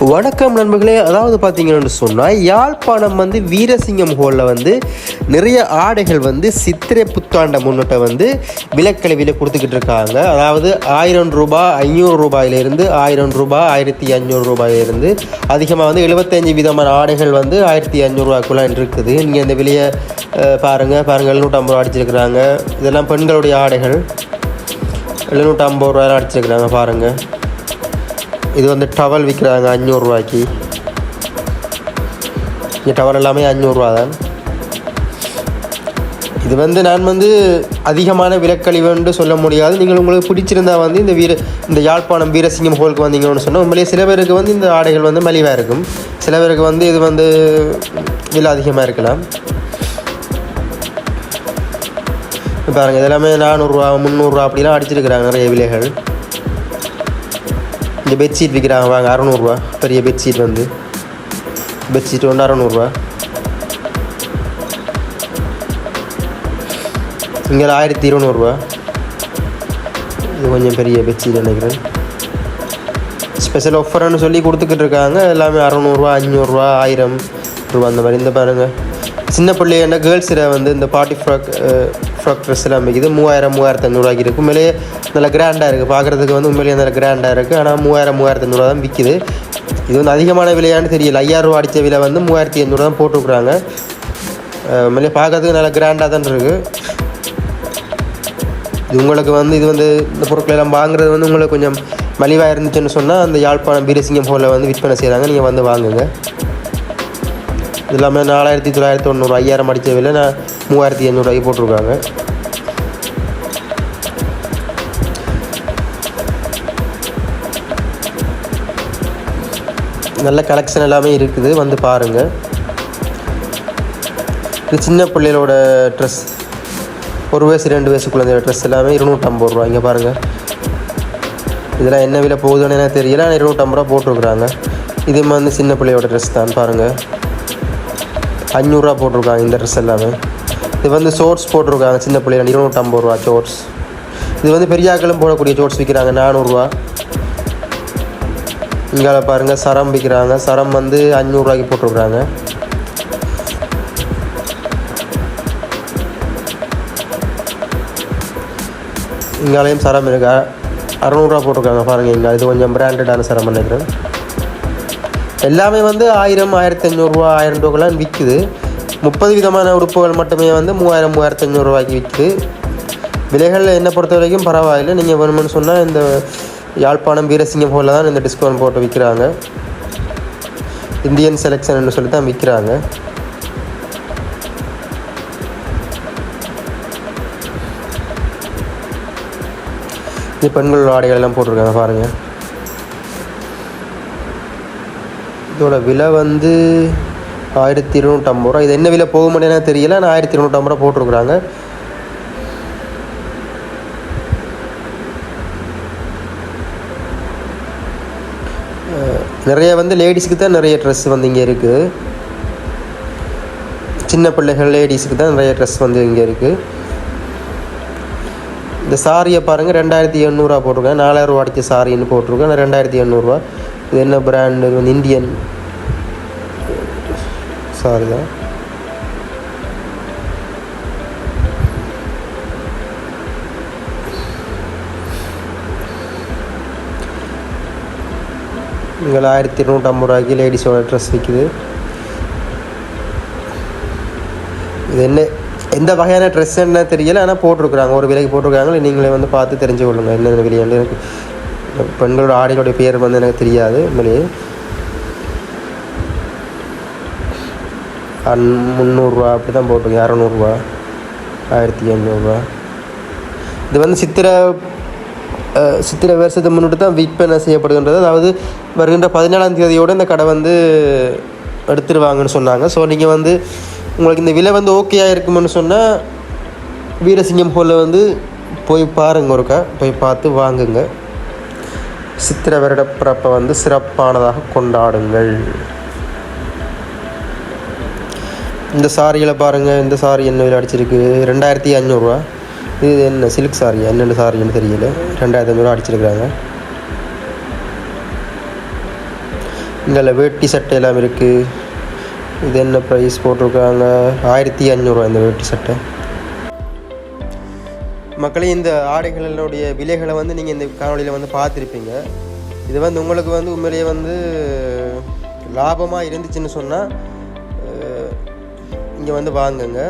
வணக்கம் நண்பர்களே. அதாவது பார்த்தீங்கன்னு சொன்னால் யாழ்ப்பாணம் வந்து வீரசிங்கம் ஹோலில் வந்து நிறைய ஆடைகள் வந்து சித்திரை புத்தாண்டை முன்னிட்ட வந்து விலக்கழிவில் கொடுத்துக்கிட்டு இருக்காங்க. அதாவது ஆயிரம் ரூபாய் ஐநூறு ரூபாயிலிருந்து ஆயிரம் ரூபாய் ஆயிரத்தி ஐநூறு ரூபாயிலிருந்து அதிகமாக வந்து எழுபத்தஞ்சு விதமான ஆடைகள் வந்து ஆயிரத்தி ஐநூறுரூவாக்குள்ளே இருக்குது. நீங்கள் இந்த விலையை பாருங்கள் பாருங்க. பாருங்கள் எழுநூற்றம்பது ரூபா அடிச்சிருக்கிறாங்க. இதெல்லாம் பெண்களுடைய ஆடைகள். எழுநூற்றம்பது ரூபாயெலாம் அடிச்சிருக்கிறாங்க பாருங்கள் இது வந்து டவல் விற்கிறாங்க அஞ்சூறுரூவாய்க்கு இங்கே டவல் எல்லாமே அஞ்சூறுரூவா தான். இது வந்து நான் வந்து அதிகமான விலக்கழிவுன்னு சொல்ல முடியாது. நீங்கள் உங்களுக்கு பிடிச்சிருந்தா வந்து இந்த வீர இந்த யாழ்ப்பாணம் வீரசிங்கம் ஹோலுக்கு வந்தீங்கன்னு சொன்னால் உண்மையிலேயே சில பேருக்கு வந்து இந்த ஆடைகள் வந்து மலிவாக இருக்கும். சில பேருக்கு வந்து இது வந்து விலை அதிகமாக இருக்கலாம். பாருங்கள் இதெல்லாமே நானூறுரூவா முந்நூறுரூவா அப்படிலாம் அடிச்சிருக்கிறாங்க நிறைய விலைகள். இங்கே பெட்ஷீட் விற்கிறாங்க வாங்க அறநூறுவா. பெரிய பெட்ஷீட் வந்து. பெட்ஷீட் வந்து அறநூறுவா. இங்கே ஆயிரத்தி இருநூறுவா. இது கொஞ்சம் பெரிய பெட்ஷீட் நினைக்கிறேன். ஸ்பெஷல் ஆஃபர்னு சொல்லி கொடுத்துக்கிட்டு இருக்காங்க. எல்லாமே அறநூறுவா அஞ்சூறுரூவா ஆயிரம் ரூபா அந்த மாதிரி. இந்த பாருங்கள் சின்ன பிள்ளையான கேர்ள்ஸில் வந்து இந்த பார்ட்டி ஃப்ராக் ஃப்ராக் ட்ரெஸ் எல்லாம் விற்கிது மூவாயிரம் மூவாயிரத்து ஐநூறுவாய்க்கு இருக்குது. உண்மையிலேயே நல்லா கிராண்டாக இருக்குது. பார்க்குறதுக்கு வந்து உண்மையிலேயே நல்லா கிராண்டாக இருக்குது. ஆனால் மூவாயிரம் மூவாயிரத்து ஐநூறுவா தான் விற்கிது இது வந்து அதிகமான விலையான்னு தெரியல. ஐயாயிரரூவா அடித்த விலை வந்து மூவாயிரத்தி ஐநூறு தான் போட்டுருக்குறாங்க. உண்மையிலே பார்க்கறதுக்கு நல்லா கிராண்டாக தான் இருக்குது. இது உங்களுக்கு வந்து இது வந்து இந்த பொருட்கள் எல்லாம் வாங்குறது வந்து உங்களுக்கு கொஞ்சம் மலிவாக இருந்துச்சுன்னு சொன்னால் அந்த யாழ்ப்பாணம் பீரசிங்கம் ஹோலில் வந்து விற்பனை செய்கிறாங்க நீங்கள் வந்து வாங்குங்க. இது எல்லாமே நாலாயிரத்தி தொள்ளாயிரத்தி தொண்ணூறு ஐயாயிரம் அடித்த விலை நான் மூவாயிரத்தி எண்ணூறுவாய்க்கு போட்டிருக்காங்க. நல்ல கலெக்ஷன் எல்லாமே இருக்குது வந்து பாருங்கள் இது சின்ன பிள்ளைகளோட ட்ரெஸ் ஒரு வயசு ரெண்டு வயசு குழந்தையோட ட்ரெஸ் எல்லாமே இருநூற்றம்பது ரூபா இங்கே பாருங்கள் இதெல்லாம் என்ன விலை போகுதுன்னு எனக்கு தெரியல ஆனால் இருநூற்றம்பது ரூபா போட்டிருக்குறாங்க. இது வந்து சின்ன பிள்ளையோட ட்ரெஸ் தான் பாருங்கள் அஞ்சூறுரூவா போட்டிருக்காங்க இந்த ட்ரெஸ் எல்லாமே. இது வந்து ஷோர்ட்ஸ் போட்டிருக்காங்க சின்ன பிள்ளைங்க இருநூற்றம்பது ரூபா ஷோர்ட்ஸ் இது வந்து பெரியாக்களும் போடக்கூடிய ஷோர்ட்ஸ் விற்கிறாங்க நானூறுரூவா இங்கே பாருங்கள் சரம் விற்கிறாங்க சரம் வந்து அஞ்சூறுரூவாய்க்கு போட்டிருக்குறாங்க இங்காலையும் சரம் இருக்கா. அறநூறுரூவா போட்டிருக்காங்க பாருங்கள் இங்கே. இது கொஞ்சம் பிராண்டடான சரம் நினைக்கிறேன். எல்லாமே வந்து ஆயிரம் ஆயிரத்தி ஐநூறுரூவா ஆயிரம் ரூபாய்க்குலாம் விற்குது முப்பது விதமான உடுப்புகள் மட்டுமே வந்து மூவாயிரம் மூவாயிரத்தி ஐநூறுரூவாய்க்கு விற்குது விலைகள் என்னை பொறுத்த வரைக்கும் பரவாயில்லை. நீங்கள் வேணும்னு சொன்னால் இந்த யாழ்ப்பாணம் வீரசிங்கம் ஹோலில் தான் இந்த டிஸ்கவுண்ட் போட்டு விற்கிறாங்க இந்தியன் செலெக்ஷன் சொல்லி தான் விற்கிறாங்க இது பெண்களோட ஆடைகள் எல்லாம் போட்டிருக்காங்க பாருங்கள் இதோட விலை வந்து ஆயிரத்தி இருநூற்றம்பது ரூபா. இது என்ன விலை போக முடியாது தெரியல. ஆனால் ஆயிரத்தி இருநூற்றம்பது ரூபா போட்டிருக்குறாங்க. நிறைய வந்து லேடிஸுக்கு தான் நிறைய ட்ரெஸ் வந்து இங்கே இருக்குது சின்ன பிள்ளைகள் லேடிஸுக்கு தான் நிறைய ட்ரெஸ் வந்து இங்கே இருக்குது இந்த சாரியை பாருங்கள் ரெண்டாயிரத்தி எண்ணூறுரூவா போட்டிருக்கேன் நாலாயிரம் ரூபா அடித்த சாரின்னு போட்டிருக்கேன் ரெண்டாயிரத்தி எண்ணூறுரூவா இது என்ன பிராண்டு இது வந்து இந்தியன் சாரி தான் இங்கே ஆயிரத்தி இருநூற்றம்பது ரூபாய்க்கு லேடிஸோட ட்ரெஸ் விற்கிது இது என்ன எந்த வகையான ட்ரெஸ் என்ன தெரியல ஆனால் போட்டிருக்குறாங்க. ஒரு விலைக்கு போட்டிருக்காங்க நீங்களே வந்து பார்த்து தெரிஞ்சு கொள்ளுங்கள் என்னென்ன விலையாண்டு பெண்களோட ஆடைகளுடைய பேர் வந்து எனக்கு தெரியாது உண்மையிலேயே அன் முந்நூறுரூவா அப்படி தான் போட்டிருக்கேன். இரநூறுவா ஆயிரத்தி எண்ணூறுரூவா இது வந்து சித்திரை சித்திரை வருஷத்தை முன்னிட்டு தான் விற்பனை செய்யப்படுகின்றது. அதாவது வருகின்ற பதினேழாம் தேதியோடு இந்த கடை வந்து எடுத்துருவாங்கன்னு சொன்னாங்க. ஸோ நீங்கள் வந்து உங்களுக்கு இந்த விலை வந்து ஓகேயாக இருக்குமென்னு சொன்னால் வீரசிங்கம் ஹோலில் வந்து போய் பாருங்க ஒருக்கா. போய் பார்த்து வாங்குங்க. சித்திரை வருடப்பிறப்பை வந்து சிறப்பானதாக கொண்டாடுங்கள். இந்த சாரியில் பாருங்கள் இந்த சாரி என்ன விலை அடிச்சிருக்கு? ரெண்டாயிரத்தி அஞ்சூறுரூவா இது என்ன சில்க் சாரி என்னென்ன சாரின்னு தெரியல. ரெண்டாயிரத்தி ஐநூறுரூவா அடிச்சிருக்கிறாங்க. இங்கே வேட்டி சட்டை எல்லாம் இருக்குது இது என்ன ப்ரைஸ் போட்டிருக்காங்க? ஆயிரத்தி அஞ்சூறுரூவா இந்த வேட்டி சட்டை. மக்களே இந்த ஆடைகளினுடைய விலைகளை வந்து நீங்கள் இந்த காணொலியில் வந்து பார்த்துருப்பீங்க. இது வந்து உங்களுக்கு வந்து உண்மையிலேயே வந்து லாபமாக இருந்துச்சுன்னு சொன்னால் இங்கே வந்து வாங்குங்க.